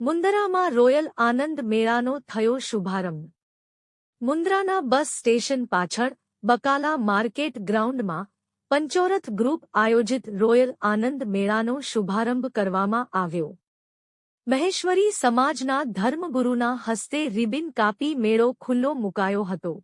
મુંદરામાં royal આનંદ મેળાનો થયો શુભારંભ. મુંદરાના બસ સ્ટેશન પાછળ બકાલા માર્કેટ ગ્રાઉન્ડમાં પંચોરથ ગ્રુપ આયોજિત રોયલ આનંદ મેળાનો શુભારંભ કરવામાં આવ્યો. મહેશ્વરી સમાજના ધર્મગુરુના હસ્તે રિબિન કાપી મેળો ખુલ્લો મુકાયો હતો.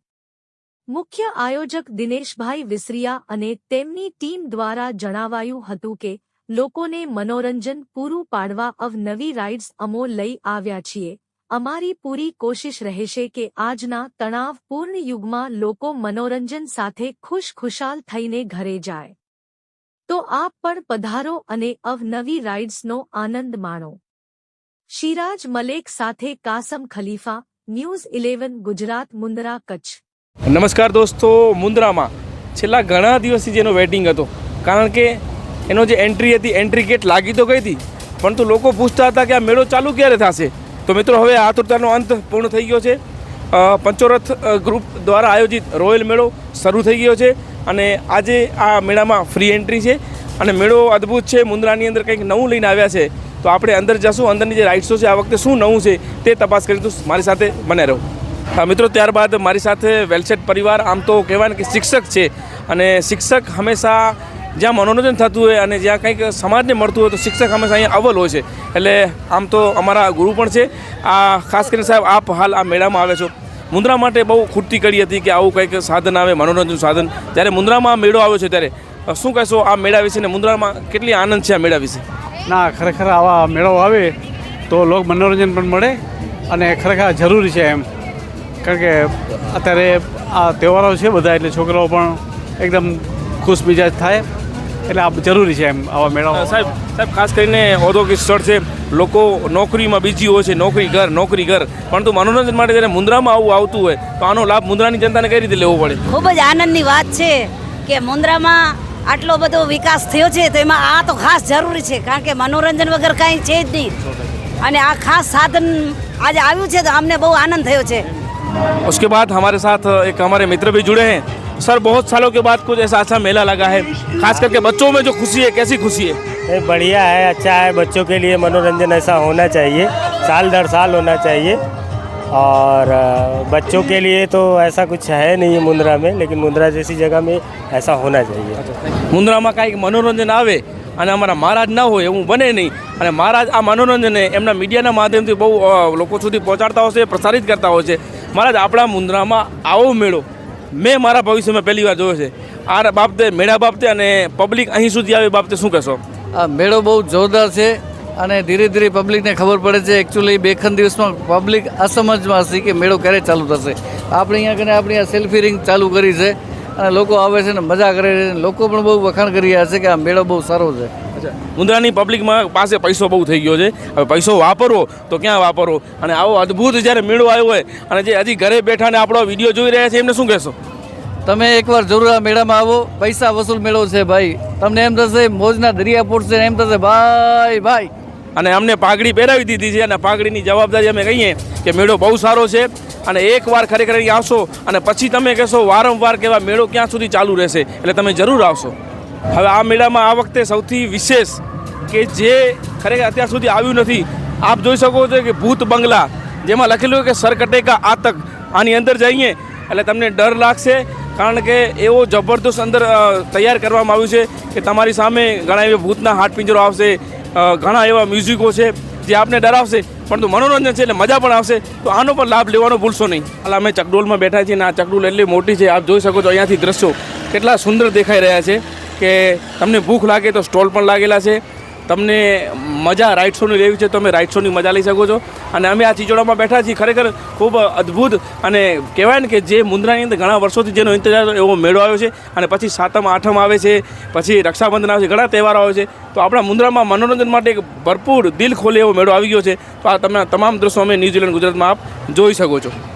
મુખ્ય આયોજક દિનેશભાઈ વિસરિયા અને તેમની ટીમ દ્વારા જણાવાયું હતું કે, લોકોને મનોરંજન પૂરું પાડવા અવનવી રાઇડ્સ અમો લઈ આવ્યા છીએ. અમારી પૂરી કોશિશ રહેશે કે આજના તણાવપૂર્ણ યુગમાં લોકો મનોરંજન સાથે ખુશખુશાલ થઈને ઘરે જાય. તો આપ પણ પધારો અને અવનવી રાઇડ્સનો આનંદ માણો. શિરાજ મલેક સાથે કાસમ ખલીફા, ન્યૂઝ ઇલેવન, ગુજરાત મુંદરા કચ્છ. નમસ્કાર દોસ્તો મુન્દ્રામાં છેલ્લા ઘણા દિવસથી જેનો વેઇટિંગ હતો. કારણ કે એનો જે એન્ટ્રી હતી એન્ટ્રી ગેટ લાગી તો ગઈ હતી, પરંતુ લોકો પૂછતા હતા કે આ મેળો ચાલુ ક્યારે થશે? તો મિત્રો, હવે આતુરતાનો અંત પૂર્ણ થઈ ગયો છે. પંચોરથ ગ્રુપ દ્વારા આયોજિત રોયલ મેળો શરૂ થઈ ગયો છે અને આજે આ મેળામાં ફ્રી એન્ટ્રી છે અને મેળો અદ્ભુત છે. મુન્દ્રાની અંદર કંઈક નવું લઈને આવ્યા છે. તો આપણે અંદર જશું, અંદરની જે રાઇડ્સો છે, આ વખતે શું નવું છે તે તપાસ કરીશું. મારી સાથે બને રહો. મિત્રો, ત્યારબાદ મારી સાથે વેલસેટ પરિવાર, આમ તો કહેવાય ને કે શિક્ષક છે. અને શિક્ષક હંમેશા જ્યાં મનોરંજન થતું હોય અને જ્યાં કંઈક સમાજને મળતું હોય તો શિક્ષક હંમેશા અહીંયા અવ્વલ હોય છે. એટલે આમ તો અમારા ગુરુ પણ છે. આ ખાસ કરીને સાહેબ, આપ હાલ આ મેળામાં આવે છો. મુંદ્રા માટે બહુ ખૂટતી કરી હતી કે આવું કંઈક સાધન આવે, મનોરંજન સાધન. જ્યારે મુંદ્રામાં મેળો આવ્યો છે ત્યારે. શું કહેશો આ મેળા વિશે ને મુંદ્રામાં કેટલી આનંદ છે આ મેળા વિશે? ના, ખરેખર આવા મેળો આવે તો લોક મનોરંજન પણ મળે અને ખરેખર જરૂરી છે એમ. કારણ કે અત્યારે આ તહેવારો છે બધા એટલે છોકરાઓ પણ એકદમ ખુશ મિજાજ થાય. એટલે આ જરૂરી છે એમ આવા મેળાઓ. સાહેબ સાહેબ ખાસ કરીને ઔદ્યોગિક સ્થળ છે લોકો નોકરીમાં બીજી હોય છે નોકરી ઘર નોકરી ઘર. પરંતુ મનોરંજન માટે જ્યારે મુન્દ્રામાં આવું આવતું હોય તો આનો લાભ મુન્દ્રાની જનતાને કઈ રીતે લેવો પડે? ખૂબ જ આનંદની વાત છે કે મુન્દ્રામાં આટલો બધો વિકાસ થયો છે તો એમાં આ તો ખાસ જરૂરી છે કારણ કે મનોરંજન વગર કાંઈ છે જ નહીં. અને આ ખાસ સાધન આજે આવ્યું છે તો અમને બહુ આનંદ થયો છે. उसके बाद हमारे साथ एक हमारे मित्र भी जुड़े हैं सर बहुत सालों के बाद कुछ ऐसा अच्छा मेला लगा है खास करके बच्चों में जो खुशी है कैसी खुशी है ये बढ़िया है अच्छा है बच्चों के लिए मनोरंजन ऐसा होना चाहिए साल दर साल होना चाहिए और अ, बच्चों के लिए तो ऐसा कुछ है नहीं है मुंद्रा में लेकिन मुंद्रा जैसी जगह में ऐसा होना चाहिए મુન્દ્રામાં કાંઈક મનોરંજન આવે અને અમારા મહારાજ ના હોય એવું બને નહીં અને મહારાજ આ મનોરંજનને એમના મીડિયાના માધ્યમથી બહુ અ, લોકો સુધી પહોંચાડતા હોય છે પ્રસારિત કરતા હોય છે મહારાજ આપણા મુન્દ્રામાં આવો મેળો. મેં મારા ભવિષ્યમાં પહેલી વાર જોયો છે. આ બાબતે, મેળા બાબતે અને પબ્લિક અહીં સુધી આવે બાબતે શું કહેશો? આ મેળો બહુ જોરદાર છે અને ધીરે ધીરે પબ્લિકને ખબર પડે છે. એકચ્યુઅલી બે ખંડ દિવસમાં પબ્લિક અસમજમાં હશે કે મેળો ક્યારે ચાલુ થશે. આપણે અહીંયા કને આપણી આ સેલ્ફી રિંગ ચાલુ કરી છે અને લોકો આવે છે ને મજા કરે છે. લોકો પણ બહુ વખાણ કરી રહ્યા છે કે આ મેળો બહુ સારો છે. મુન્દ્રાની પબ્લિકમાં પાસે પૈસો બહુ થઈ ગયો છે. હવે પૈસો વાપરવો તો ક્યાં વાપરવો અને આવો અદ્ભુત જ્યારે મેળો આવ્યો હોય અને જે હજી ઘરે બેઠા ને આપણો વીડિયો જોઈ રહ્યા છે એમને શું કહેશો? તમે એકવાર જરૂર આ મેળામાં આવો. પૈસા વસૂલ મેળો છે ભાઈ. તમને એમ થશે મોજના દરિયા પૂરશે એમ થશે ભાઈ ભાઈ. અને અમને પાઘડી પહેરાવી દીધી છે અને પાઘડીની જવાબદારી અમે કહીએ કે મેળો બહુ સારો છે અને એકવાર ખરેખર અહીં આવશો અને પછી તમે કહેશો વારંવાર કેવા મેળો ક્યાં સુધી ચાલુ રહેશે. એટલે તમે જરૂર આવશો. હવે આ મેળામાં આ વખતે સૌથી વિશેષ કે જે ખરેખર અત્યાર સુધી આવ્યું નથી, આપ જોઈ શકો છો કે ભૂત બંગલા, જેમાં લખેલું કે સરકટેકા આતક, આની અંદર જઈએ એટલે તમને ડર લાગશે, કારણ કે એવો જબરદસ્ત અંદર તૈયાર કરવામાં આવ્યું છે કે તમારી સામે ઘણા એવા ભૂતના હાટપિંજરો આવશે ઘણા એવા મ્યુઝિકો છે જે આપને ડરાવશે, પરંતુ મનોરંજન છે એટલે મજા પણ આવશે, તો આનો પણ લાભ લેવાનો ભૂલશો નહીં. એટલે અમે ચકડોલમાં બેઠા છીએ અને આ ચકડોલ એટલી મોટી છે, આપ જોઈ શકો છો અહીંયાથી દ્રશ્યો કેટલા સુંદર દેખાઈ રહ્યા છે. કે તમને ભૂખ લાગે તો સ્ટોલ પણ લાગેલા છે. તમને મજા રાઇટ શોની લેવી છે તમે રાઇડ શોની મજા લઈ શકો છો. અને અમે આ ચીચોડામાં બેઠા છીએ, ખરેખર ખૂબ અદ્ભુત અને કહેવાય ને કે જે મુંદ્રાની અંદર ઘણા વર્ષોથી જેનો ઇંતજાર એવો મેળો આવ્યો છે અને પછી સાતમ, આઠમ આવે છે, પછી રક્ષાબંધન આવે છે, ઘણા તહેવારો આવે છે. તો આપણા મુંદ્રામાં મનોરંજન માટે એક ભરપૂર દિલ ખોલે એવો મેળો આવી ગયો છે. તો આ તમે તમામ દ્રશ્યો અમે ન્યૂઝીલેન્ડ, ગુજરાતમાં આપ જોઈ શકો છો.